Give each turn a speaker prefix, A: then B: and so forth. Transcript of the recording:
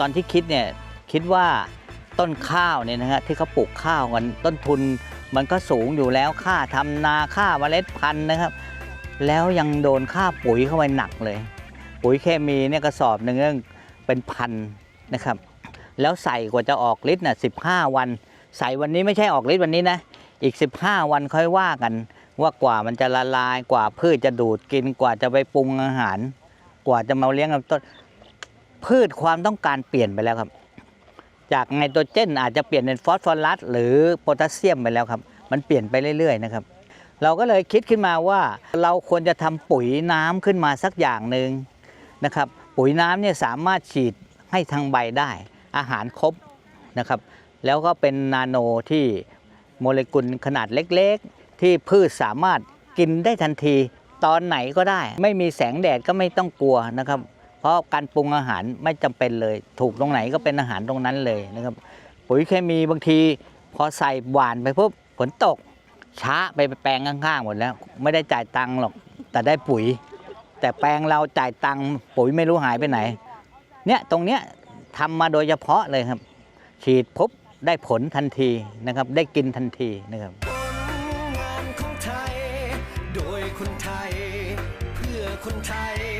A: ตอนที่คิดเนี่ยคิดว่าต้นข้าวเนี่ยนะฮะที่เขาปลูกข้าวกันต้นทุนมันก็สูงอยู่แล้วค่าทำนาค่าเมล็ดพันธุ์นะครับ แล้วยังโดนค่าปุ๋ยเข้าไปหนักเลย ปุ๋ยเคมีเนี่ยกระสอบหนึ่งเนี่ยเป็นพันนะครับ แล้วใส่กว่าจะออกฤทธิ์น่ะสิวัน ใส่วันนี้ไม่ใช่ออกฤทธิ์วันนี้นะอีก 15 วันค่อยว่ากัน ว่ากว่ามันจะละลายกว่าพืชจะดูดกินกว่าจะไปปรุงอาหาร กว่าจะมาเลี้ยงลำต้น พืชความต้องการเปลี่ยนไปแล้วครับ จากไนโตรเจนอาจจะเปลี่ยนเป็นฟอสฟอรัสหรือโพแทสเซียมไปแล้วครับ มันเปลี่ยนไปเรื่อยๆนะครับ เราก็เลยคิดขึ้นมาว่าเราควรจะทำปุ๋ยน้ำขึ้นมาสักอย่างหนึ่งนะครับ ปุ๋ยน้ำเนี่ยสามารถฉีดให้ทางใบได้ อาหารครบนะครับ แล้วก็เป็นนาโนที่โมเลกุลขนาดเล็กๆ ที่พืชสามารถกินได้ทันที ตอนไหนก็ได้ ไม่มีแสงแดดก็ไม่ต้องกลัวนะครับ เพราะการปรุงอาหารไม่จำเป็นเลย ถูกตรงไหนก็เป็นอาหารตรงนั้นเลยนะครับ ปุ๋ยเคมีบางที พอใส่หวานไปปุ๊บฝนตก ช้าไปแปลงข้างๆหมดแล้ว ไม่ได้จ่ายตังค์หรอก แต่ได้ปุ๋ย แต่แปลงเราจ่ายตังค์ปุ๋ยไม่รู้หายไปไหน เนี่ยตรงเนี้ยทำมาโดยเฉพาะเลยครับ ฉีดปุ๊บได้ผลทันทีนะครับ ได้กินทันทีนะครับ
B: ผลงานไทย โดยคนไทย เพื่อคนไทย